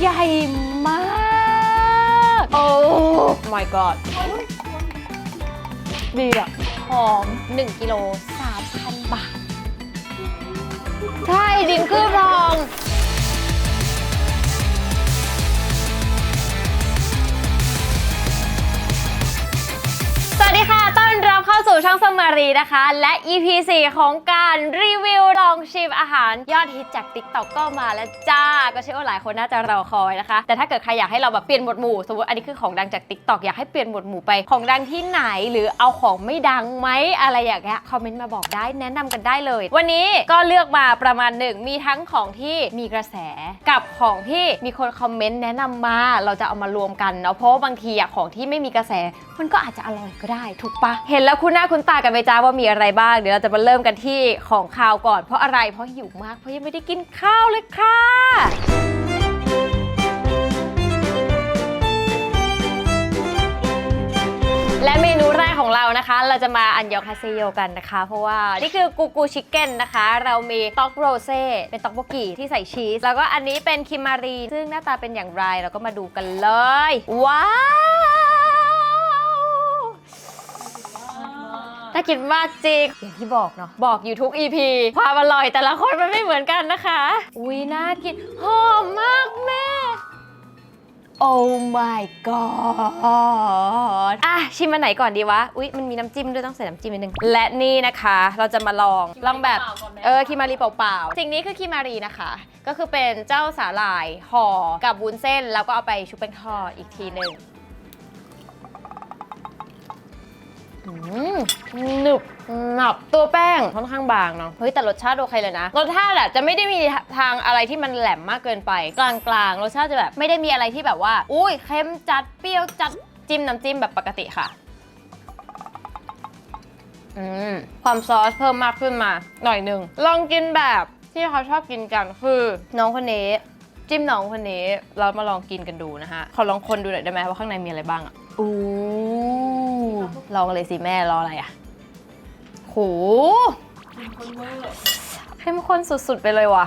ใหญ่มากโอ้ my god ดีอะหอม 1กิโล3,000 บาท ใช่ดินกือทองสวัสดีค่ะต้อนรับ เข้าสู่ช่องสมารีนะคะ และ EP 4 ของการรีวิวลองชิมอาหาร ยอดฮิตจาก TikTok ก็มาแล้วจ้า ก็เชื่อว่าหลายคนน่าจะรอคอยนะคะ แต่ถ้าเกิดใครอยากให้เราแบบเปลี่ยนหมวดหมู่ สมมติอันนี้คือของดังจาก TikTok อยากให้เปลี่ยนหมวดหมู่ไป ของดังที่ไหนหรือเอาของไม่ดังไหมอะไรอย่างเงี้ยคอมเมนต์มาบอกได้แนะนำกันได้เลย วันนี้ก็เลือกมาประมาณหนึ่งมีทั้งของที่มีกระแสกับของที่มีคนคอมเมนต์แนะนำมาเราจะเอามารวมกันเนาะเพราะบางทีอะของที่ไม่มีกระแส มันก็อาจจะอร่อยก็ได้ถูกปะเห็นแล้วคุณหน้าคุณตากันไปจ้าว่ามีอะไรบ้าง เดี๋ยวเราจะมาเริ่มกันที่ของคาวก่อน เพราะอะไร เพราะหิวมาก เพราะยังไม่ได้กินข้าวเลยค่ะและเมนูแรกของเรานะคะ เราจะมาอันยอคาเซโยกันนะคะ เพราะว่านี่คือกูกูชิคเก้นนะคะ เรามีต็อกโรเซ่เป็นต็อกโบกิที่ใส่ชีส แล้วก็อันนี้เป็นคิมมารี ซึ่งหน้าตาเป็นอย่างไรเราก็มาดูกันเลย ว้าว น่ากินมากจริง อย่างที่บอกเนาะ บอกอยู่ทุก EP ความอร่อยแต่ละคนมันไม่เหมือนกันนะคะ อุ้ยน่ากิน หอมมากแม่ โอ้ my god อะชิมอันไหนก่อนดีวะ อุ๊ย มันมีน้ำจิ้มด้วยต้องใส่น้ำจิ้มนิดนึง และนี่นะคะ เราจะมาลอง ลองแบบ เออ คิมารีเปล่าๆ สิ่งนี้คือคิมารีนะคะ ก็คือเป็นเจ้าสาหร่ายห่อกับวุ้นเส้น แล้วก็เอาไปชุบแป้งทอดอีกทีหนึ่ง หนึบหนับตัวแป้งค่อนข้างบางเนาะเฮ้ยแต่รสชาติโอเคเลยนะรสชาติอะจะไม่ได้มีทางอะไรที่มันแหลมมากเกินไป กลางๆรสชาติจะแบบไม่ได้มีอะไรที่แบบว่า อุ้ยเค็มจัดเปรี้ยวจัดจิ้มน้ำจิ้มแบบปกติค่ะอืมความซอสเพิ่มมากขึ้นมาหน่อยหนึ่งลองกินแบบที่เขาชอบกินกันคือน้องคนนี้จิ้มน้องคนนี้เรามาลองกินกันดูนะฮะขอลองคนดูหน่อยได้ไหมว่าข้างในมีอะไรบ้างอะอู้ ลองเลยสิแม่รออะไรอะโหเข้มข้นสุดๆไปเลยว่ะ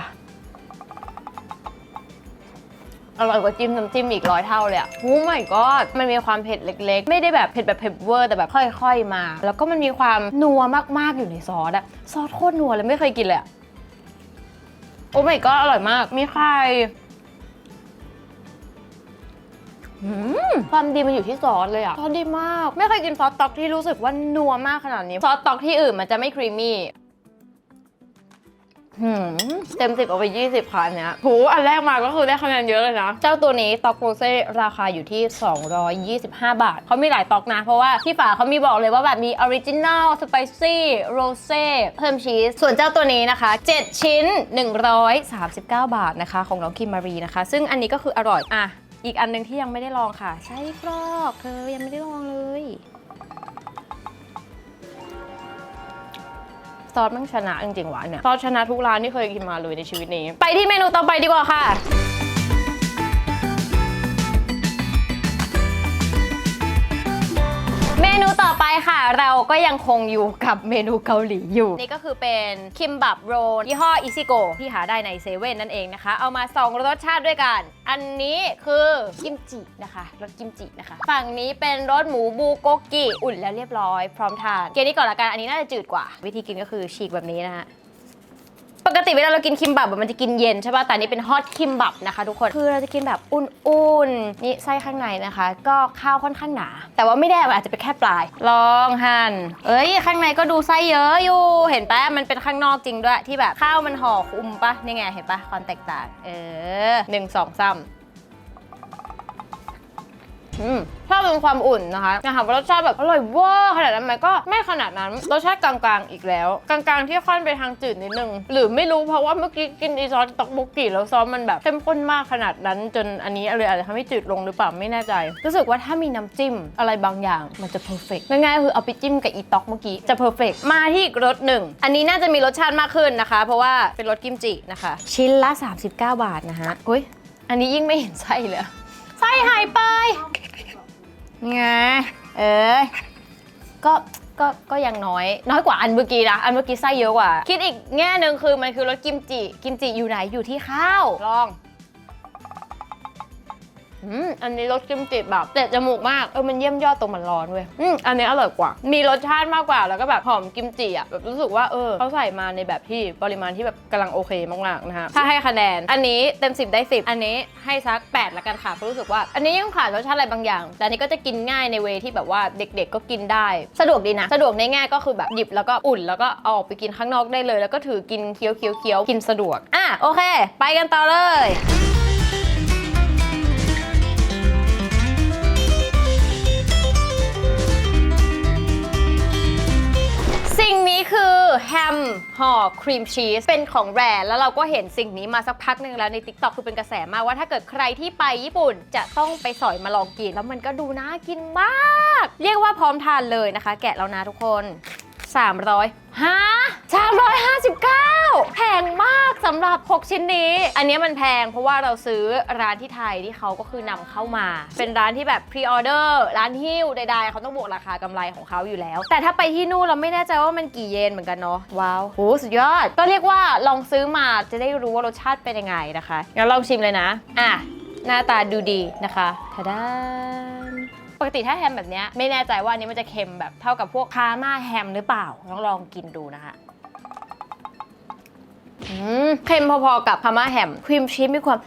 อร่อยกว่าจิ้มน้ำจิ้มอีกร้อยเท่าเลยอะโอ้ my god มันมีความเผ็ดเล็ก ๆ ไม่ได้แบบเผ็ดแบบเผ็ดเวอร์แต่แบบค่อย ๆ มา แล้วก็มันมีความนัวมากๆอยู่ในซอสอะซอสโคตรนัวเลยไม่เคยกินเลยอะโอ้ my god อร่อยมาก มีไข่ ความดีมันอยู่ที่ซอสเลยอะซอสดีมาก ไม่เคยกินซอสต็อกที่รู้สึกว่านัวมากขนาดนี้ ซอสต็อกที่อื่นมันจะไม่ครีมมี่หืมเต็มสิบเอาไป20ค่ะอันเนี้ยโหอันแรกมาก็คือได้คะแนนเยอะเลยนะ เจ้าตัวนี้ต็อกโรเซ่ราคาอยู่ที่ 225 บาท เขามีหลายต็อกนะ เพราะว่าที่ฝาเขามีบอกเลยว่าแบบมีออริจินัลสไปซี่โรเซ่เพิ่มชีส ส่วนเจ้าตัวนี้นะคะ 7 ชิ้น 139 บาทนะคะ ของน้องคิมมารีนะคะ ซึ่งอันนี้ก็คืออร่อย อะ อีกอันหนึงที่ยังไม่ได้ลองค่ะไส้กรอกเธอยังไม่ได้ลองเลยซอสมันชนะจริงๆหวานเนี่ยซอสชนะทุกร้านที่เคยกินมาเลยในชีวิตนี้ ไปที่เมนูต่อไปดีกว่าค่ะ เมนูต่อไปค่ะ เราก็ยังคงอยู่กับเมนูเกาหลีอยู่ นี่ก็คือเป็นคิมบับโรลยี่ห้ออิซิโกที่หาได้ในเซเว่นนั่นเองนะคะ เอามาสองรสชาติด้วยกัน อันนี้คือกิมจินะคะรสกิมจินะคะ ฝั่งนี้เป็นรสหมูบูโกกิอุ่นแล้วเรียบร้อย พร้อมทานเกนี้ก่อนละกันอันนี้น่าจะจืดกว่า วิธีกินก็คือฉีกแบบนี้นะฮะ ปกติเวลาเรากินคิมบับมันจะกินเย็นใช่ป่ะแต่นี้เป็นฮอตคิมบับนะคะทุกคนคือเราจะกินแบบอุ่นๆนี่ไส้ข้างในนะคะ ก็ข้าวค่อนข้างหนา แต่ว่าไม่ได้อาจจะเป็นแค่ปลาย ลองหั่นเอ้ยข้างในก็ดูไส้เยอะอยู่เห็นปะมันเป็นข้างนอกจริงด้วยที่แบบข้าวมันห่อคุมปะนี่ไงเห็นปะความแตกต่าง เออหนึ่งสองสาม ชอืมถ้าเป็นความอุ่นนะคะนะคะว่ารสชาติแบบอร่อยเวอร์ขนาดนั้นไหมก็ไม่ขนาดนั้นรสชาติกลางๆอีกแล้ว กลางๆที่ค่อนไปทางจืดนิดนึง หรือไม่รู้เพราะว่าเมื่อกี้กินอีซอสต็อกบุกิแล้วซอสมันแบบเข้มข้นมากขนาดนั้น จนอันนี้เลยอาจจะทำให้จืดลงหรือเปล่าไม่แน่ใจ รู้สึกว่าถ้ามีน้ำจิ้มอะไรบางอย่างมันจะเพอร์เฟกง่ายๆคือเอาไปจิ้มกับอีต็อกเมื่อกี้จะเพอร์เฟกมาที่อีกรสหนึ่งอันนี้น่าจะมีรสชาติมากขึ้นนะคะ เพราะว่าเป็นรสกิมจินะคะ ชิ้นละ 39 บาทนะฮะอุ้ยอันนี้ยิ่งไม่เห็นไส้เลย ไส้หายไปไง เอ้ย ก็ ก็ ก็ยังน้อย น้อยกว่าอันเมื่อกี้นะ อันเมื่อกี้ไส้เยอะกว่า คิดอีกแง่หนึ่งคือมันคือรสกิมจิ กิมจิอยู่ไหน อยู่ที่ข้าว ลอง อืมอันนี้รสกิมจิแบบเตะจมูกมาก เออ มันเยี่ยมยอดตรงมันร้อนเว้ย อืมอันนี้อร่อยกว่า มีรสชาติมากกว่า แล้วก็แบบหอมกิมจิอะ แบบรู้สึกว่า เออเขาใส่มาในแบบที่ปริมาณที่แบบกำลังโอเคมากๆนะคะ ถ้าให้คะแนน อันนี้เต็ม 10 ได้ 10 อันนี้ให้สัก 8 ละกันค่ะ เพราะรู้สึกว่า อันนี้ยังขาดรสชาติอะไรบางอย่าง แต่อันนี้ก็จะกินง่ายในเวที่แบบว่าเด็ก ๆ ก็กินได้ สะดวกดีนะ สะดวกในแง่ก็คือแบบหยิบแล้วก็อุ่น แล้วก็เอาออกไปกินข้างนอกได้เลย แล้วก็ถือกินเคี้ยวเคี้ยวเคี้ยวกินสะดวก อะ โอเค ไปกันต่อเลย สิ่งนี้คือแฮมห่อครีมชีสเป็นของแรร์แล้วเราก็เห็นสิ่งนี้มาสักพักหนึ่งแล้วใน t ิ k t o k คือเป็นกระแสมากว่าถ้าเกิดใครที่ไปญี่ปุ่นจะต้องไปสอยมาลองกิน แล้วมันก็ดูน่ากินมาก เรียกว่าพร้อมทานเลยนะคะ แกะแล้วนะทุกคน 300ฮะ359 แพงมากสำหรับ 6 ชิ้นนี้ อันนี้มันแพงเพราะว่าเราซื้อร้านที่ไทยที่เขาก็คือนำเข้ามา เป็นร้านที่แบบพรีออเดอร์ร้านฮิ้วใดๆเขาต้องบวกราคากำไรของเขาอยู่แล้ว แต่ถ้าไปที่นู่นเราไม่แน่ใจว่ามันกี่เยนเหมือนกันเนาะว้าวโหสุดยอด ก็เรียกว่าลองซื้อมาจะได้รู้ว่ารสชาติเป็นยังไงนะคะงั้นลองชิมเลยนะอะหน้าตาดูดีนะคะทาดาน ปกติถ้าแฮมแบบเนี้ยไม่แน่ใจว่าอันนี้มันจะเค็มแบบเท่ากับพวกคาร์มาแฮมหรือเปล่าต้องลองกินดูนะคะ อืมเค็มพอๆกับพาม่าแฮมครีมชีสมีความ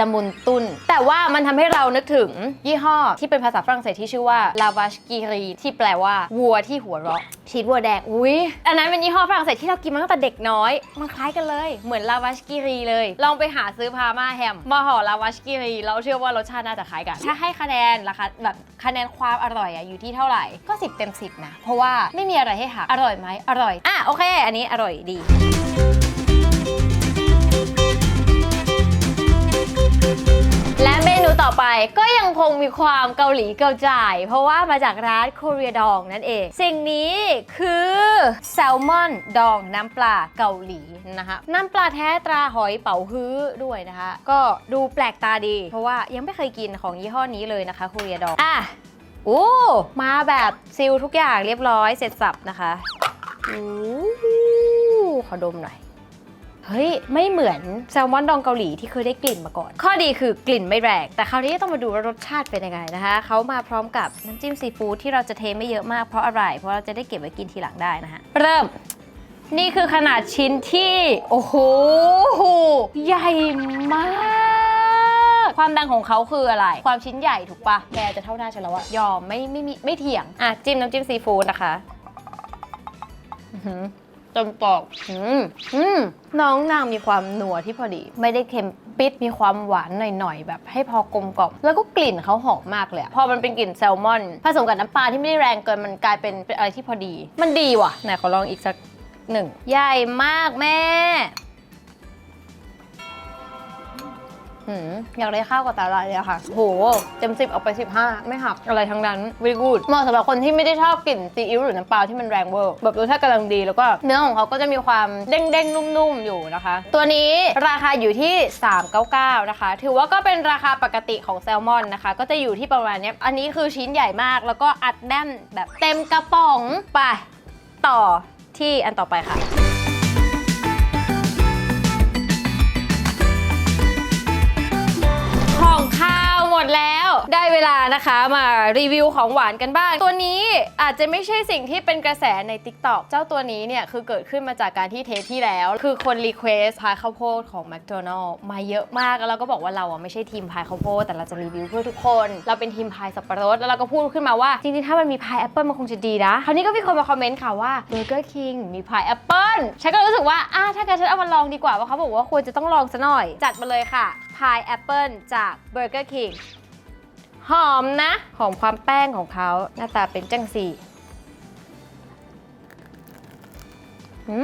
ละมุนตุน แต่ว่ามันทำให้เรานึกถึงยี่ห้อที่เป็นภาษาฝรั่งเศสที่ชื่อว่าลาวาชกีรีที่แปลว่าวัวที่หัวเราะชีสวัวแดงอุ้ยอันนั้นเป็นยี่ห้อฝรั่งเศสที่เรากินมาตั้งแต่เด็กน้อย มันคล้ายกันเลย เหมือนลาวาชกีรีเลย ลองไปหาซื้อพาม่าแฮมมาห่อลาวาชกีรีเราเชื่อว่ารสชาติน่าจะคล้ายกัน ถ้าให้คะแนนราคาแบบคะแนนความอร่อยอะอยู่ที่เท่าไหร่ก็ 10 เต็ม 10 นะ เพราะว่าไม่มีอะไรให้หักอร่อยไหมอร่อยอะโอเค อันนี้อร่อยดี และเมนูต่อไปก็ยังคงมีความเกาหลีเกาใจเพราะว่ามาจากร้านโคเรียดองนั่นเอง สิ่งนี้คือแซลมอนดองน้ำปลาเกาหลีนะคะน้ำปลาแท้ตราหอยเป๋าฮื้อด้วยนะคะ ก็ดูแปลกตาดี เพราะว่ายังไม่เคยกินของยี่ห้อนี้เลยนะคะโคเรียดองอะโอ้มาแบบซิลทุกอย่างเรียบร้อยเสร็จสับนะคะอู้ขอดมหน่อย เฮ้ย ไม่เหมือนแซลมอนดองเกาหลีที่เคยได้กลิ่นมาก่อน ข้อดีคือกลิ่นไม่แรง แต่คราวนี้ต้องมาดูว่ารสชาติเป็นยังไงนะคะเขามาพร้อมกับน้ำจิ้มซีฟู้ดที่เราจะเทไม่เยอะมากเพราะอะไรเพราะเราจะได้เก็บไว้กินทีหลังได้นะคะเริ่มนี่คือขนาดชิ้นที่ โอ้โห ใหญ่มากความดังของเขาคืออะไร ความชิ้นใหญ่ถูกปะแกจะเท่าหน้าฉันแล้วอะยอมไม่ไม่มีไม่เถียง อะ จิ้มน้ำจิ้มซีฟู้ดนะคะอื้อหือ จนปอกอืมอืมน้องนางมีความนัวที่พอดี ไม่ได้เค็มปิดมีความหวานหน่อยๆ แบบให้พอกลมกล่อมแล้วก็กลิ่นเขาหอมมากเลยอะพอมันเป็นกลิ่นแซลมอน ผสมกับน้ำปลาที่ไม่ได้แรงเกินมันกลายเป็นเป็นอะไรที่พอดี มันดีว่ะไหนขอลองอีกสักหนึ่งใหญ่มากแม่ หืมอยากได้ข้าวกับตาลายเลยอะค่ะ โห เต็มสิบเอาไป 15 ไม่หักอะไรทั้งนั้น very good เหมาะสำหรับคนที่ไม่ได้ชอบกลิ่นซีอิ๊วหรือน้ำปลาที่มันแรงเวอร์แบบรสชาติกำลังดีแล้วก็เนื้อของเขาก็จะมีความเด้งๆ นุ่มๆ อยู่นะคะ ตัวนี้ราคาอยู่ที่ 399 นะคะ ถือว่าก็เป็นราคาปกติของแซลมอนนะคะ ก็จะอยู่ที่ประมาณเนี้ยอันนี้คือชิ้นใหญ่มากแล้วก็อัดแน่นแบบเต็มกระป๋องไปต่อที่อันต่อไปค่ะ ดแล้ว ได้เวลานะคะมารีวิวของหวานกันบ้าง ตัวนี้อาจจะไม่ใช่สิ่งที่เป็นกระแสใน TikTok เจ้าตัวนี้เนี่ย คือเกิดขึ้นมาจากการที่เทปที่แล้ว คือคนรีเควสพายข้าวโพดของ McDonald มาเยอะมากแล้วเราก็บอกว่าเราอะไม่ใช่ทีมพายข้าวโพดแต่เราจะรีวิวเพื่อทุกคน เราเป็นทีมพายสับปะรดแล้วเราก็พูดขึ้นมาว่า จริงๆ ถ้ามันมีพายแอปเปิลมันคงจะดีนะคราวนี้ก็มีคนมาคอมเมนต์ค่ะว่า Burger King มีพายแอปเปิลฉันก็รู้สึกว่าอะถ้างั้นฉันเอามาลองดีกว่าเพราะเขาบอกว่าควรจะต้องลองซะหน่อย จัดมาเลยค่ะพายแอปเปิลจาก Burger King หอมนะ หอมความแป้งของเขาหน้าตาเป็นจังสีอื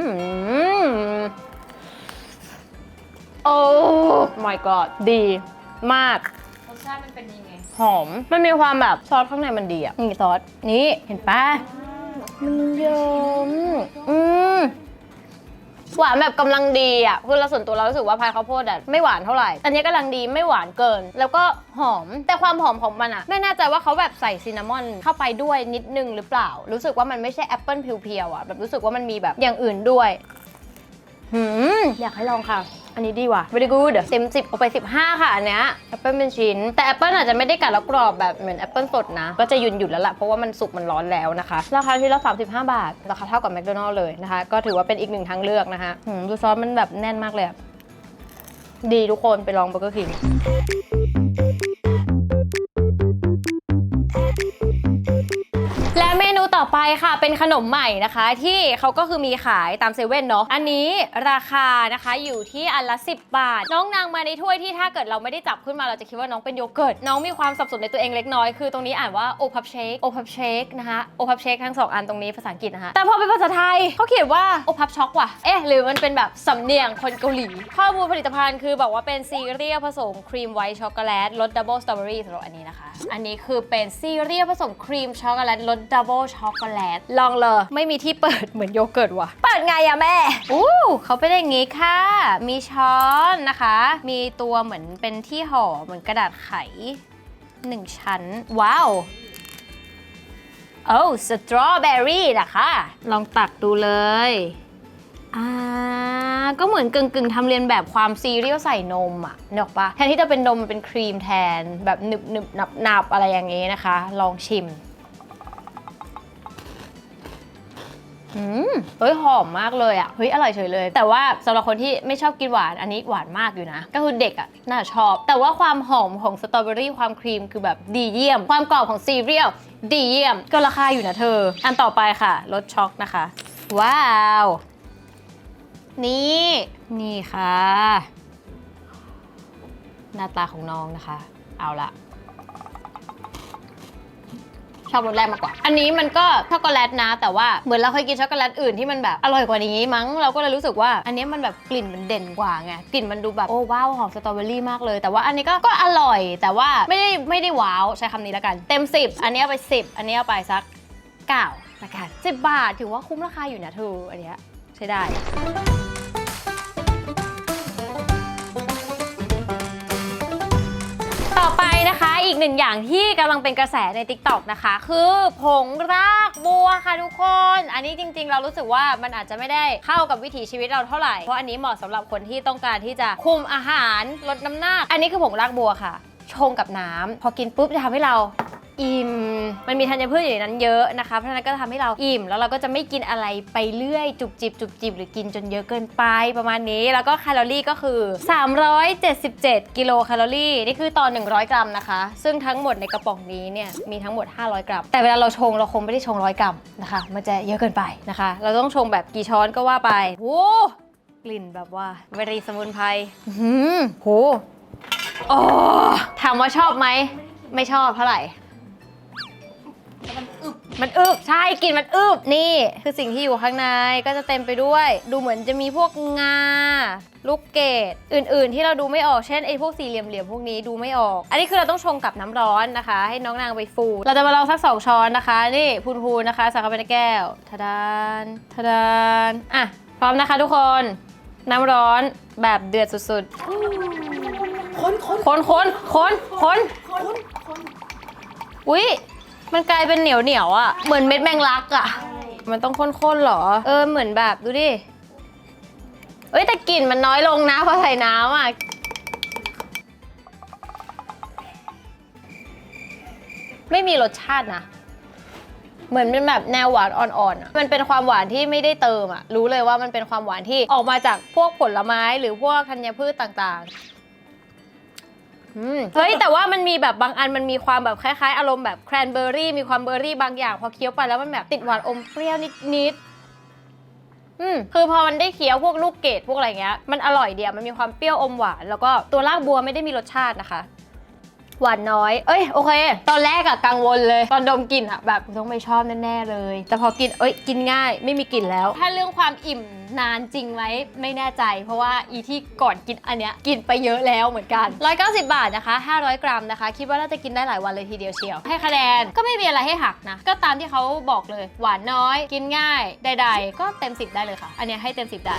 มโอ้ my god ดีมาก รสชาติมันเป็นยังไง หอม มันมีความแบบซอสข้างในมันดีอะ นี่ซอส นี่ เห็นปะมันเยิ้มอืม หวานแบบกำลังดีอะคือเราส่วนตัวเรารู้สึกว่าพายข้าวโพดอะไม่หวานเท่าไหร่ อันนี้กำลังดีไม่หวานเกิน แล้วก็หอมแต่ความหอมของมันอะไม่แน่ใจว่าเขาแบบใส่ซินนามอนเข้าไปด้วยนิดนึงหรือเปล่า รู้สึกว่ามันไม่ใช่แอปเปิลเพียวๆอะแบบรู้สึกว่ามันมีแบบอย่างอื่นด้วยหืมอยากให้ลองค่ะ อันนี้ดีว่ะ very good เต็ม 10เอาไป 15 ค่ะอันเนี้ยแอปเปิลเป็นชิ้น แต่แอปเปิลอาจจะไม่ได้กัดแล้วกรอบแบบเหมือนแอปเปิลสดนะ ก็จะหยุ่นหยุดแล้วล่ะ เพราะว่ามันสุกมันร้อนแล้วนะคะ ราคาที่ละ35 บาท ราคาเท่ากับแมคโดนัลล์เลยนะคะ ก็ถือว่าเป็นอีกหนึ่งทางเลือกนะคะหืมดูซอสมันแบบแน่นมากเลย ดีทุกคนไปลองเบอร์เกอร์คิง ต่อไปค่ะเป็นขนมใหม่นะคะที่เขาก็คือมีขายตามเซเว่นเนาะอันนี้ราคานะคะอยู่ที่อันละ 10 บาท น้องนางมาในถ้วยที่ถ้าเกิดเราไม่ได้จับขึ้นมาเราจะคิดว่าน้องเป็นโยเกิร์ตน้องมีความสับสนในตัวเองเล็กน้อยคือตรงนี้อ่านว่าโอพับเชคโอพับเชคนะคะโอพับเชคทั้งสองอันตรงนี้ภาษาอังกฤษนะคะแต่พอเป็นภาษาไทยเขาเขียนว่าโอพับช็อกว่ะเอ๊ะหรือมันเป็นแบบสำเนียงคนเกาหลีข้อมูลผลิตภัณฑ์คือบอกว่าเป็นซีเรียลผสมครีมไวท์ช็อกโกแลตรสดับเบิลสตรอเบอรี่สำหรับอันนี้นะคะ อันนี้คือเป็นซีเรียลผสมครีมช็อกโกแลตรสดับเบิลช็อกโกแลต ลองเลย ไม่มีที่เปิดเหมือนโยเกิร์ตว่ะ เปิดไงอะแม่ อู้เขาเป็นอย่างงี้ค่ะ มีช้อนนะคะ มีตัวเหมือนเป็นที่ห่อเหมือนกระดาษไขหนึ่งชั้น ว้าวโอ้สตรอเบอรี่นะคะ ลองตักดูเลย อ่า ก็เหมือนกึ่งกึ่งๆทำเรียนแบบความซีเรียลใส่นมอะนึกออกปะแทนที่จะเป็นนมมันเป็นครีมแทน แบบหนึบหนึบหนับหนับอะไรอย่างงี้นะคะ ลองชิม อืมเฮ้ยหอมมากเลยอะ่ะเฮ้ยอร่อยเฉยเลย แต่ว่าสำหรับคนที่ไม่ชอบกินหวานอันนี้หวานมากอยู่นะ ก็คือเด็กอะ่ะน่าชอบ แต่ว่าความหอมของสตรอเบอรี่ความครีมคือแบบดีเยี่ยม ความกรอบของซีเรียลดีเยี่ยม ก็ราคาอยู่นะเธอ อันต่อไปค่ะรสช็อกนะคะ ว้าว นี่ นี่ค่ะ หน้าตาของน้องนะคะ เอาละ ชอบรสแรกมากกว่า อันนี้มันก็ช็อกโกแลตนะ แต่ว่าเหมือนเราเคยกินช็อกโกแลตอื่นที่มันแบบอร่อยกว่านี้มั้ง เราก็เลยรู้สึกว่า อันนี้มันแบบกลิ่นมันเด่นกว่าไง กลิ่นมันดูแบบโอ้ว้าวหอมสตรอเบอรี่มากเลย แต่ว่าอันนี้ก็ก็อร่อย แต่ว่าไม่ได้ไม่ได้ว้าวใช้คำนี้แล้วกัน เต็ม 10 อันนี้เอาไป 10 อันนี้เอาไปสัก9ละกัน10 บาทถือว่าคุ้มราคาอยู่นะเธออันเนี้ยใช้ได้ นะคะ อีกหนึ่งอย่างที่กำลังเป็นกระแสใน Tik t o อกนะคะ คือผงรากบัวค่ะทุกคน อันนี้จริงๆ เรารู้สึกว่ามันอาจจะไม่ได้เข้ากับวิถีชีวิตเราเท่าไหร่ เพราะอันนี้เหมาะสำหรับคนที่ต้องการที่จะคุมอาหารลดน้ำหนัก อันนี้คือผงรากบัวค่ะ ชงกับน้ำพอกินปุ๊บจะทำให้เรา อิ่ม มันมีธัญพืชอยู่ในนั้นเยอะนะคะ เพราะฉะนั้นก็ทำให้เราอิ่ม แล้วเราก็จะไม่กินอะไรไปเรื่อยจุบจิบจุบจิบหรือกินจนเยอะเกินไปประมาณนี้ แล้วก็แคลอรี่ก็คือ 377 กิโลแคลอรี่นี่คือต่อ 100 กรัมนะคะ ซึ่งทั้งหมดในกระป๋องนี้เนี่ยมีทั้งหมด 500 กรัม แต่เวลาเราชงเราคงไม่ได้ชง100กรัมนะคะ มันจะเยอะเกินไปนะคะ เราต้องชงแบบกี่ช้อนก็ว่าไปโอ้กลิ่นแบบว่าเวรีสมุนไพรหืมโห โอ้ถามว่าชอบไหม ไม่ชอบเท่าไหร่ มันอึบใช่กลิ่นมันอึบนี่ คือสิ่งที่อยู่ข้างในก็จะเต็มไปด้วย ดูเหมือนจะมีพวกงาลูกเกดอื่นๆ ที่เราดูไม่ออกเช่นไอ้พวกสี่เหลี่ยมๆพวกนี้ดูไม่ออก อันนี้คือเราต้องชงกับน้ำร้อนนะคะ ให้น้องนางไปฟูเราจะมาลองสักสองช้อนนะคะ นี่พูนๆนะคะใส่เข้าไปในแก้วทะดานทะดานอะพร้อมนะคะทุกคนน้ำร้อนแบบเดือดสุดๆคนคนคนคนคนคนอุ้ย มันกลายเป็นเหนียวเหนียวๆอะเหมือนเม็ดแมงลักอะมันต้องข้นๆเหรอ เออเหมือนแบบดูดิ เอ้ยแต่กลิ่นมันน้อยลงนะพอใส่น้ำอะไม่มีรสชาตินะ เหมือนเป็นแบบแนวหวานอ่อนๆอะมันเป็นความหวานที่ไม่ได้เติมอะรู้เลยว่ามันเป็นความหวานที่ออกมาจากพวกผลไม้หรือพวกธัญพืชต่างๆอืม เฮ้ยแต่ว่ามันมีแบบบางอันมันมีความแบบคล้ายๆ อารมณ์แบบแครนเบอร์รี่มีความเบอร์รี่บางอย่าง พอเคี้ยวไปแล้วมันแบบติดหวานอมเปรี้ยวนิดๆอืมคือพอมันได้เคี้ยวพวกลูกเกดพวกอะไรเงี้ยมันอร่อยเดียวมันมีความเปรี้ยวอมหวานแล้วก็ตัวรากบัวไม่ได้มีรสชาตินะคะ หวานน้อย เอ้ยโอเค ตอนแรกอะกังวลเลย ตอนดมกลิ่นอะแบบต้องไม่ชอบแน่ๆเลย แต่พอกินเอ้ยกินง่ายไม่มีกลิ่นแล้ว ถ้าเรื่องความอิ่มนานจริงไหมไม่แน่ใจ เพราะว่าอีที่ก่อนกินอันเนี้ยกินไปเยอะแล้วเหมือนกัน 190 บาทนะคะ 500 กรัมนะคะ คิดว่าน่าจะกินได้หลายวันเลยทีเดียวเชียว ให้คะแนนก็ไม่มีอะไรให้หักนะ ก็ตามที่เขาบอกเลย หวานน้อย กินง่ายใดๆก็เต็ม 10 ได้เลยค่ะ อันเนี้ยให้เต็ม 10 ได้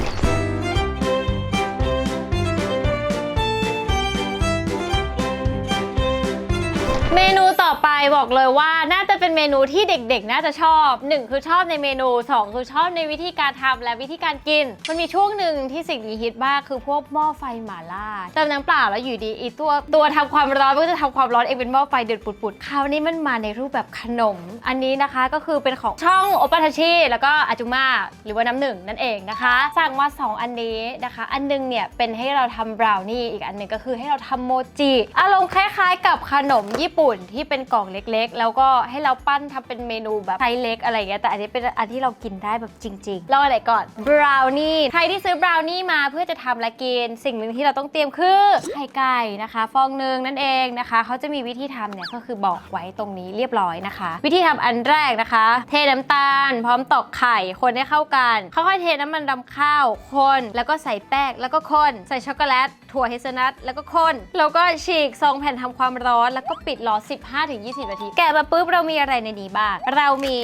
เมนูต่อไปบอกเลยว่าน่าจะเป็นเมนูที่เด็กๆ น่าจะชอบหนึ่งคือชอบในเมนูสองคือชอบในวิธีการทำและวิธีการกิน มันมีช่วงหนึ่งที่สิ่งนี้ฮิตมากคือพวกหม้อไฟหม่าล่าเติมน้ำเปล่าแล้วอยู่ดีอีตัวตัวทำความร้อนมันก็จะทำความร้อนเองเป็นหม้อไฟเดือดปุดๆคราวนี้มันมาในรูปแบบขนม อันนี้นะคะก็คือเป็นของช่องโอปาทาชิแล้วก็อาจุมาหรือว่าน้ำหนึ่งนั่นเองนะคะสั่งมาสองอันนี้นะคะ อันหนึงเนี่ยเป็นให้เราทำบราวนี่อีกอันหนึงก็คือให้เราทำโมจิอารมณ์คล้ายๆ กับขนมญี่ปุ่นที่เป็นกล่องเล็กๆ แล้วก็ให้เราปั้นทำเป็นเมนูแบบไซส์เล็กอะไรเงี้ยแต่อันนี้เป็นอันที่เรากินได้แบบจริงๆเราอะไรก่อนบราวนี่ใครที่ซื้อบราวนี่มาเพื่อจะทำและกินสิ่งหนึ่งที่เราต้องเตรียมคือไข่ไก่นะคะ ฟองหนึ่งนั่นเองนะคะเขาจะมีวิธีทำเนี่ยก็คือบอกไว้ตรงนี้เรียบร้อยนะคะ วิธีทำอันแรกนะคะ เทน้ำตาล พร้อมตอกไข่คนให้เข้ากันค่อยๆเทน้ำมันรำข้าวคนแล้วก็ใส่แป้งแล้วก็คนใส่ช็อกโกแลตถั่วเฮเซลนัทแล้วก็คนแล้วก็ฉีกซองแผ่นทำความร้อนแล้วก็ปิดรอ15-20 นาที แกะมาปุ๊บเรามีอะไรในนี้บ้าง เรามี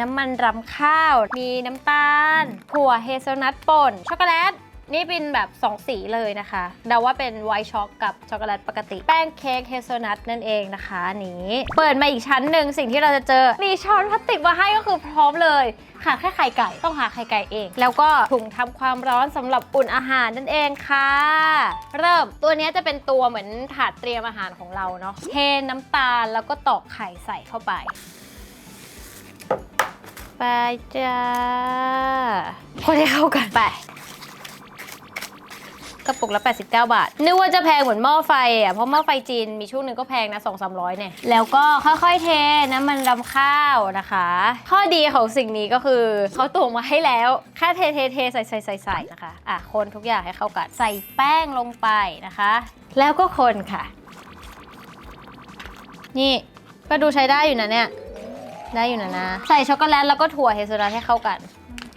น้ำมันรำข้าว มีน้ำตาลถั่วเฮเซลนัทป่น ช็อกโกแลต นี่เป็นแบบ 2 สีเลยนะคะเดาว่าเป็นไวท์ช็อกกับช็อกโกแลตปกติ แป้งเค้กเฮเซลนัทนั่นเองนะคะนี้ เปิดมาอีกชั้นหนึ่งสิ่งที่เราจะเจอ มีช้อนพลาสติกมาให้ก็คือพร้อมเลยขาดแค่ไข่ไก่ต้องหาไข่ไก่เอง แล้วก็ถุงทำความร้อนสำหรับอุ่นอาหารนั่นเองค่ะ เริ่มตัวนี้จะเป็นตัวเหมือนถาดเตรียมอาหารของเราเนาะเทน้ำตาลแล้วก็ตอกไข่ใส่เข้าไปไปจ้าคนให้เข้ากันไป กระปุกละ 89 บาท นึกว่าจะแพงเหมือนหม้อไฟอะ เพราะหม้อไฟจีนมีช่วงหนึ่งก็แพงนะ 2 3 0 0 เนี่ย แล้วก็ค่อยๆเทน้ำมันรำข้าวนะคะ ข้อดีของสิ่งนี้ก็คือเขาตวงมาให้แล้ว แค่เทเทเทใส่ใส่ใส่ใส่นะคะ อะ คนทุกอย่างให้เข้ากัน ใส่แป้งลงไปนะคะ แล้วก็คนค่ะ นี่ก็ดูใช้ได้อยู่นะเนี่ย ได้อยู่นะนะ ใส่ช็อกโกแลตแล้วก็ถั่วเฮเซลนัทให้เข้ากัน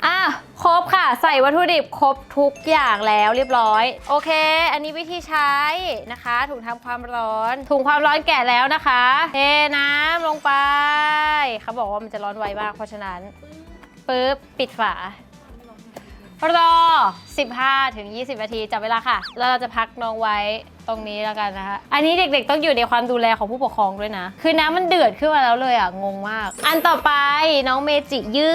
อะครบค่ะ ใส่วัตถุดิบครบทุกอย่างแล้วเรียบร้อย โอเค อันนี้วิธีใช้นะคะ ถุงทำความร้อน ถุงความร้อนแกะแล้วนะคะเทน้ำลงไป เขาบอกว่ามันจะร้อนไวมากเพราะฉะนั้นปุ๊บปิดฝารอ 15 ถึง 20 นาทีจับเวลาค่ะ แล้วเราจะพักน้องไว้ตรงนี้แล้วกันนะคะ อันนี้เด็กๆต้องอยู่ในความดูแลของผู้ปกครองด้วยนะ คือน้ำมันเดือดขึ้นมาแล้วเลยอะ งงมาก อันต่อไปน้องเมจิยื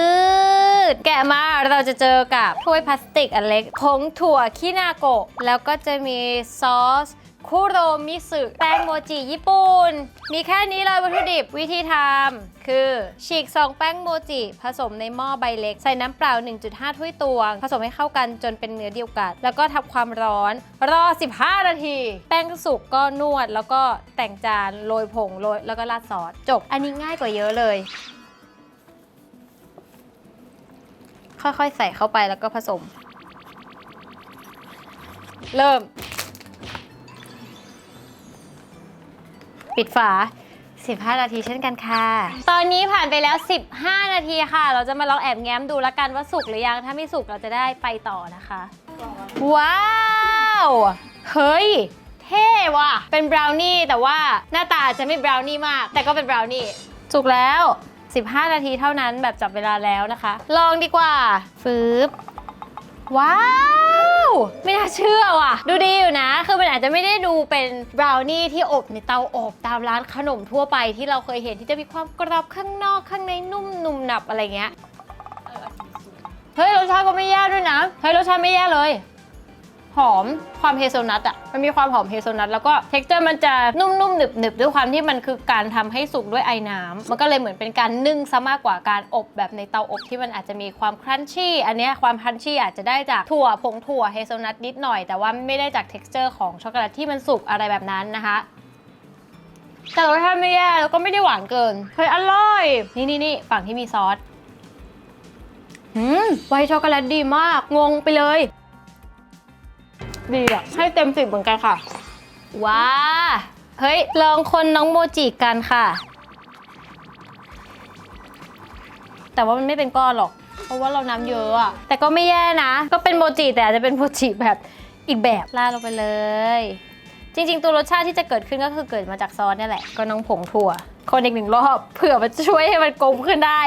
ดแกะมาเราจะเจอกับถ้วยพลาสติกอันเล็กผงถั่วคินาโกะแล้วก็จะมีซอสคุโรมิสึแป้งโมจิญี่ปุ่น มีแค่นี้เลยวัตถุดิบวิธีทำคือ ฉีกซองแป้งโมจิ ผสมในหม้อใบเล็ก ใส่น้ำเปล่า 1.5 ถ้วยตวง ผสมให้เข้ากันจนเป็นเนื้อเดียวกัน แล้วก็ทำความร้อน รอ 15 นาที แป้งสุกก็นวด แล้วก็แต่งจานโรยผงโรยแล้วก็ราดซอสจบ อันนี้ง่ายกว่าเยอะเลย ค่อยๆ ใส่เข้าไปแล้วก็ผสม เริ่ม ปิดฝา 15 นาทีเช่นกันค่ะ ตอนนี้ผ่านไปแล้ว 15 นาทีค่ะ เราจะมาลองแอบแง้มดูแล้วกันว่าสุกหรือยัง ถ้าไม่สุกเราจะได้ไปต่อนะคะ ว้าว เฮ้ย เท่ว่ะ เป็นบราวนี่แต่ว่าหน้าตาอาจจะไม่บราวนี่มาก แต่ก็เป็นบราวนี่ สุกแล้ว 15 นาทีเท่านั้นแบบจับเวลาแล้วนะคะ ลองดีกว่าฟืบว้าว ไม่น่าเชื่อว่ะ ดูดีอยู่นะ คือมันอาจจะไม่ได้ดูเป็นบราวนี่ที่อบในเตาอบตามร้านขนมทั่วไปที่เราเคยเห็นที่จะมีความกรอบข้างนอกข้างในนุ่มนุ่มหนับอะไรเงี้ยเฮ้ยรสชาติก็ไม่แย่ด้วยนะเฮ้ยรสชาติไม่แย่เลย หอมความเฮเซลนัทอะมันมีความหอมเฮเซลนัทแล้วก็เท็กเจอร์มันจะนุ่มๆหนึบๆด้วยความที่มันคือการทำให้สุกด้วยไอ้น้ำมันก็เลยเหมือนเป็นการนึ่งซะมากกว่าการอบแบบในเตาอบที่มันอาจจะมีความครันชี่อันนี้ความครันชี่อาจจะได้จากถั่วผงถั่วเฮเซลนัทนิดหน่อย แต่ว่าไม่ได้จากเท็กเจอร์ของช็อกโกแลตที่มันสุกอะไรแบบนั้นนะคะแต่รสชาติไม่แย่แล้วก็ไม่ได้หวานเกินเฮ้ยอร่อย นี่นี่นี่ฝั่งที่มีซอสหืมไวช็อกโกแลตดีมาก งงไปเลย ดีอะ ให้เต็มสิบเหมือนกันค่ะ ว้า เฮ้ย ลองคนน้องโมจิกันค่ะ แต่ว่ามันไม่เป็นก้อนหรอก เพราะว่าเราน้ำเยอะอะแต่ก็ไม่แย่นะ ก็เป็นโมจิแต่อาจจะเป็นโมจิแบบอีกแบบราดลงไปเลย จริง ๆ ตัวรสชาติที่จะเกิดขึ้นก็คือเกิดมาจากซอสเนี่ยแหละ ก็น้องผงถั่ว คนอีกหนึ่งรอบเผื่อมันจะช่วยให้มันกลมขึ้นได้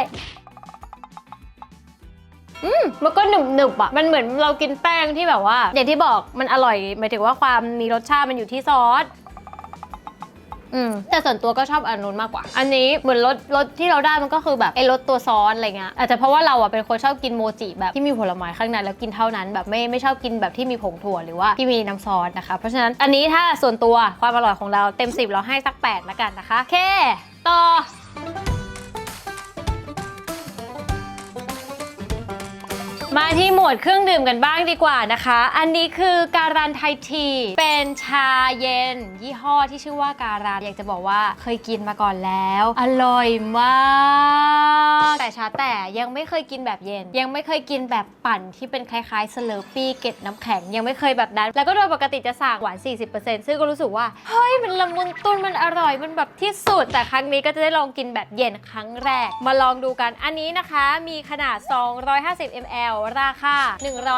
อืมมันก็หนึบหนึบๆอะ มันเหมือนเรากินแป้งที่แบบว่าอย่างที่บอกมันอร่อยหมายถึงว่าความมีรสชาติมันอยู่ที่ซอส อืมแต่ส่วนตัวก็ชอบอันนู้นมากกว่า อันนี้เหมือนรสรสที่เราได้มันก็คือแบบไอ้รสตัวซอสอะไรเงี้ยอาจจะเพราะว่าเราอะเป็นคนชอบกินโมจิแบบที่มีผลไม้ข้างในแล้วกินเท่านั้นแบบไม่ไม่ชอบกินแบบที่มีผงถั่วหรือว่าที่มีน้ำซอสนะคะ เพราะฉะนั้นอันนี้ถ้าส่วนตัวความอร่อยของเราเต็ม 10 เราให้สัก 8 ละกันนะคะโอเคต่อ มาที่หมวดเครื่องดื่มกันบ้างดีกว่านะคะ อันนี้คือการันไทยที เป็นชาเย็น ยี่ห้อที่ชื่อว่าการันอยากจะบอกว่าเคยกินมาก่อนแล้ว อร่อยมากแต่ชาแต่ยังไม่เคยกินแบบเย็น ยังไม่เคยกินแบบปั่นที่เป็นคล้ายๆสเลอร์ปี้เกล็ดน้ำแข็ง ยังไม่เคยแบบนั้น แล้วก็โดยปกติจะสั่งหวาน 40%ซึ่งก็รู้สึกว่าเฮ้ยมันละมุนตุ้นมันอร่อยมันแบบที่สุดแต่ครั้งนี้ก็จะได้ลองกินแบบเย็นครั้งแรก มาลองดูกันอันนี้นะคะ มีขนาด 250 ml ราคา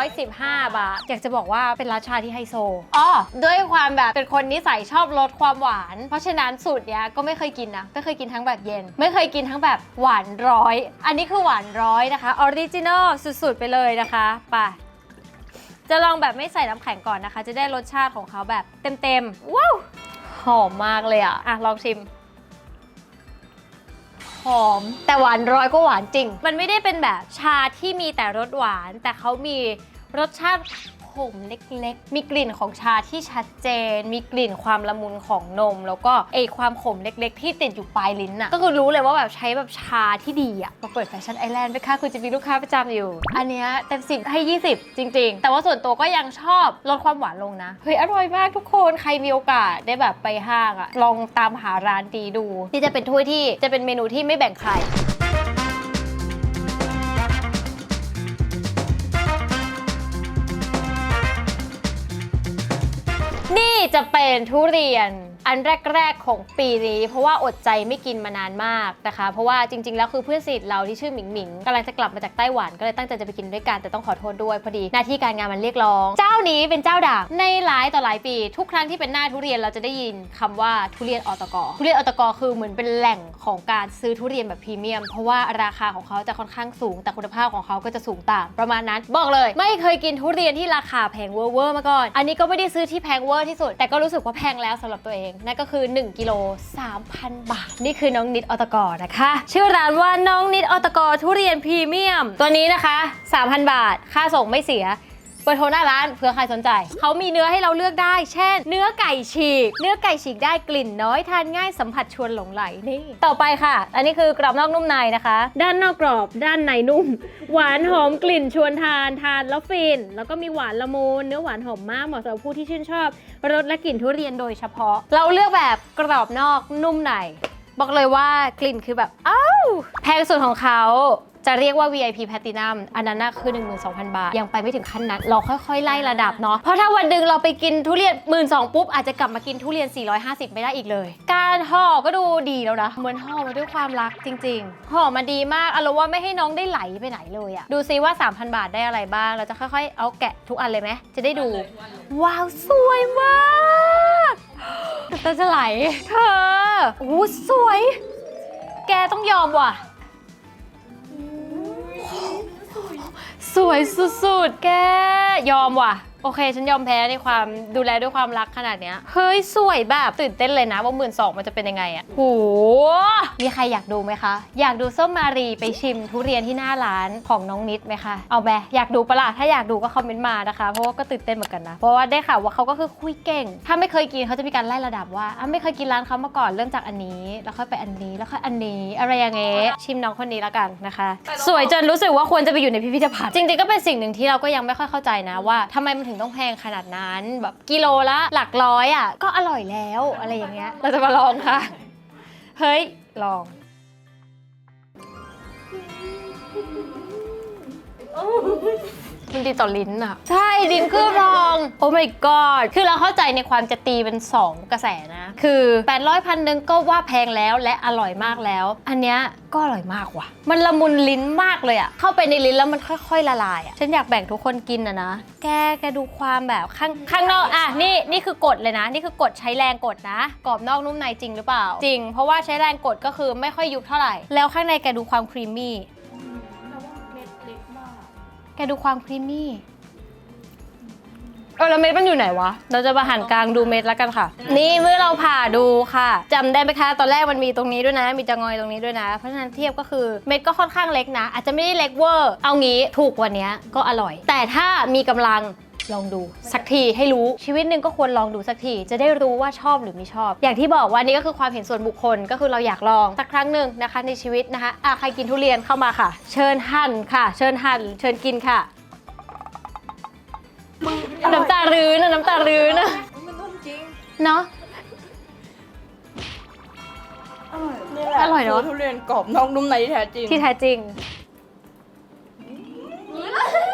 115 บาท อยากจะบอกว่าเป็นราชาที่ไฮโซอ๋อด้วยความแบบเป็นคนนิสัยชอบลดความหวาน เพราะฉะนั้นสูตรเนี้ยก็ไม่เคยกินนะไม่เคยกินทั้งแบบเย็น ไม่เคยกินทั้งแบบหวานร้อย อันนี้คือหวานร้อยนะคะออริจินอลสุดๆ ไปเลยนะคะไปจะลองแบบไม่ใส่น้ำแข็งก่อนนะคะ จะได้รสชาติของเขาแบบเต็มๆว้าวหอมมากเลยอะ อะ ลองชิม อม แต่หวานร้อยก็หวานจริง มันไม่ได้เป็นแบบชาที่มีแต่รสหวาน แต่เขามีรสชาติ มเล็กๆ มีกลิ่นของชาที่ชัดเจน มีกลิ่นความละมุนของนม แล้วก็ไอความขมเล็กๆ ที่ติดอยู่ปลายลิ้นอะก็คือรู้เลยว่าแบบใช้แบบชาที่ดีอะมาเปิดแฟชั่นไอแลนด์ไปค่ะคุณจะมีลูกค้าประจำอยู่ อันเนี้ยเต็มสิบให้ 20 จริง ๆ แต่ว่าส่วนตัวก็ยังชอบลดความหวานลงนะเฮ้ยอร่อยมากทุกคนใครมีโอกาสได้แบบไปห้างอะลองตามหาร้านดีดูที่จะเป็นถ้วยที่จะเป็นเมนูที่ไม่แบ่งใคร จะเป็นทุเรียน อันแรก ๆของปีนี้ เพราะว่าอดใจไม่กินมานานมากนะคะ เพราะว่าจริง ๆ แล้วคือเพื่อนสนิทเราที่ชื่อหมิงหมิงกำลังจะกลับมาจากไต้หวันก็เลยตั้งใจจะไปกินด้วยกันแต่ต้องขอโทษด้วยพอดีหน้าที่การงานมันเรียกร้อง เจ้านี้เป็นเจ้าดังในหลายต่อหลายปี ทุกครั้งที่เป็นหน้าทุเรียนเราจะได้ยินคำว่าทุเรียนอตกทุเรียนอตกคือเหมือนเป็นแหล่งของการซื้อทุเรียนแบบพรีเมียม เพราะว่าราคาของเขาจะค่อนข้างสูง แต่คุณภาพของเขาก็จะสูงตาม ประมาณนั้น บอกเลย ไม่เคยกินทุเรียนที่ราคาแพงเวอร์เวอร์มาก่อน อันนี้ก็ไม่ได้ซื้อที่แพงเวอร์ที่สุด แต่ก็รู้สึกว่าแพงแล้วสำหรับตัวเองนั่นก็คือ 1 กิโล 3,000 บาท นี่คือน้องนิดอตกนะคะ ชื่อร้านว่าน้องนิดอตกทุเรียนพรีเมียม ตัวนี้นะคะ 3,000 บาท ค่าส่งไม่เสีย เบอร์โทรหน้าร้านเผื่อใครสนใจ เขามีเนื้อให้เราเลือกได้ เช่น เนื้อไก่ฉีก เนื้อไก่ฉีกได้กลิ่นน้อยทานง่ายสัมผัสชวนหลงไหลนี่ ต่อไปค่ะ อันนี้คือกรอบนอกนุ่มในนะคะ ด้านนอกกรอบ ด้านในนุ่ม หวานหอมกลิ่นชวนทานทานแล้วฟิน แล้วก็มีหวานละมุนเนื้อหวานหอมมากเหมาะสำหรับผู้ที่ชื่นชอบรสและกลิ่นทุเรียนโดยเฉพาะ เราเลือกแบบกรอบนอกนุ่มในบอกเลยว่ากลิ่นคือแบบอ้าวแพงสุดของเขา จะเรียกว่า VIP Platinum อันนั้นน่ะคือ 12,000 บาท ยังไปไม่ถึงขั้นนั้น เราค่อยๆ ไล่ระดับเนาะเพราะถ้าวันหนึ่งเราไปกินทุเรียน1 2ื่นปุ๊บ อาจจะกลับมากินทุเรียน 450 ไม่ได้อีกเลย การห่อก็ดูดีแล้วนะเหมือนห่อมาด้วยความรักจริง ๆห่อมาดีมากอารมณ์ว่าไม่ให้น้องได้ไหลไปไหนเลยอะดูซิว่า 3,000 บาทได้อะไรบ้าง เราจะค่อยๆ เอาแกะทุกอันเลยไหมจะได้ดู ว้าวสวยมากตาจะไหลเธอโอ้สวย แกต้องยอมว่ะ สวยสุดๆ แก ยอมว่ะ โอเค ฉันยอมแพ้ในความดูแลด้วยความรักขนาดเนี้ย เฮ้ย สวยแบบตื่นเต้นเลยนะว่าหมื่นสองมันจะเป็นยังไงอะโห มีใครอยากดูไหมคะ อยากดูส้มมารีไปชิมทุเรียนที่หน้าร้านของน้องนิดไหมคะ เอาแบอยากดูปะล่ะ ถ้าอยากดูก็คอมเมนต์มานะคะ เพราะว่าก็ตื่นเต้นเหมือนกันนะ เพราะว่าได้ข่าวว่าเขาก็คือคุยเก่ง ถ้าไม่เคยกินเขาจะมีการไล่ระดับว่าอะไม่เคยกินร้านเขามาก่อน เริ่มจากอันนี้ แล้วค่อยไปอันนี้ แล้วค่อยอันนี้ อะไรอย่างเงี้ย ชิมน้องคนนี้แล้วกันนะคะ สวยจนรู้สึกว่าควรจะไปอยู่ในพิพิธภัณฑ์ จริงๆก็เป็นสิ่งหนึ่งที่เราก็ยังไม่ค่อยเข้าใจนะว่าทำไมมันถึงต้องแพงขนาดนั้น แบบกิโลละหลักร้อยอะก็อร่อยแล้วอะไรอย่างเงี้ย เราจะมาลองค่ะ เฮ้ย ลอง มันดีต่อลิ้นอะใช่ลิ้นเคลือบทอง โอ้ my god คือเราเข้าใจในความจะตีเป็น 2 กระแสนะ คือ 800พันหนึ่งก็ว่าแพงแล้วและอร่อยมากแล้ว อันเนี้ยก็อร่อยมากว่ะ มันละมุนลิ้นมากเลยอะเข้าไปในลิ้นแล้วมันค่อย ๆ ละลายอะฉันอยากแบ่งทุกคนกินอะนะ แกแกดูความแบบข้างข้างนอกอะนี่นี่คือกดเลยนะ นี่คือกดใช้แรงกดนะ กรอบนอกนุ่มในจริงหรือเปล่า จริง เพราะว่าใช้แรงกดก็คือไม่ค่อยยุบเท่าไหร่ แล้วข้างในแกดูความครีมมี่ แกดูความครีมมี่ เออแล้วเม็ดมันอยู่ไหนวะ เราจะมาหันกลางดูเม็ดแล้วกันค่ะ นี่เมื่อเราผ่าดูค่ะจำได้ไหมคะ ตอนแรกมันมีตรงนี้ด้วยนะ มีจะงอยตรงนี้ด้วยนะ เพราะฉะนั้นเทียบก็คือเม็ดก็ค่อนข้างเล็กนะ อาจจะไม่ได้เล็กเวอร์ เอางี้ถูกกว่านี้ก็อร่อย แต่ถ้ามีกำลัง ลองดูสักทีให้รู้ชีวิตหนึ่งก็ควรลองดูสักที จะได้รู้ว่าชอบหรือไม่ชอบ อย่างที่บอกว่านี่ก็คือความเห็นส่วนบุคคลก็คือเราอยากลองสักครั้งหนึ่งนะคะในชีวิตนะคะอะใครกินทุเรียนเข้ามาค่ะ เชิญหั่นค่ะ เชิญหั่นเชิญกินค่ะ น้ำตารื้นอะน้ำตารื้นอะมันนุ่มจริง เนาะนี่แหละอร่อยเนอะ คืทุเรียนกรอบนอกนุ่มในที่แท้จริง ที่แท้จริงดีม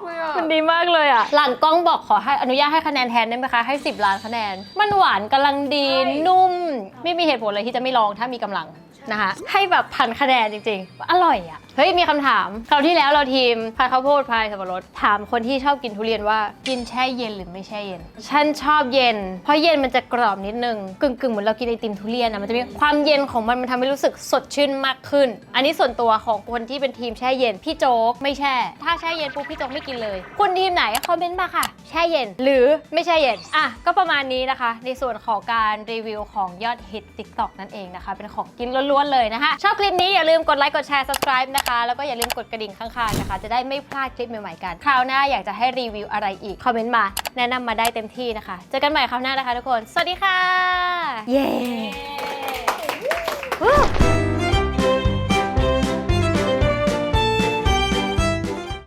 ากเลยอะมันดีมากเลยอะ หลังกล้องบอกขอให้อนุญาตให้คะแนนแทนได้ไหมคะ ให้ 10 ล้านคะแนน มันหวานกำลังดีนุ่ม ไม่มีเหตุผลเลยที่จะไม่ลองถ้ามีกำลังนะคะ ให้แบบพันคะแนนจริง ๆ อร่อยอะเฮ้ยมีคำถาม คราวที่แล้วเราทีมพายข้าวโพดพายสับปะรดถามคนที่ชอบกินทุเรียนว่ากินแช่เย็นหรือไม่แช่เย็น ฉันชอบเย็น เพราะเย็นมันจะกรอบนิดนึงกึ่งๆเหมือนเรากินไอติมทุเรียนอะมันจะมีความเย็นของมันมันทำให้รู้สึกสดชื่นมากขึ้น อันนี้ส่วนตัวของคนที่เป็นทีมแช่เย็นพี่โจ๊กไม่แช่ ถ้าแช่เย็นปุ๊บพี่โจ๊กไม่กินเลยคุณทีมไหนคอมเมนต์มาค่ะ แช่เย็นหรือไม่แช่เย็นอะก็ประมาณนี้นะคะ ในส่วนของการรีวิวของยอดฮิต TikTok นั่นเองนะคะ เป็นของกินล้วนๆเลยนะคะชอบคลิปนี้อย่าลืมกดไลค์กดแชร์ subscribe นะคะคะ แล้วก็อย่าลืมกดกระดิ่งข้างๆนะคะ จะได้ไม่พลาดคลิปใหม่ๆกัน คราวหน้าอยากจะให้รีวิวอะไรอีก คอมเมนต์มาแนะนำมาได้เต็มที่นะคะ เจอกันใหม่คราวหน้านะคะทุกคน สวัสดีค่ะ เย้ Woo!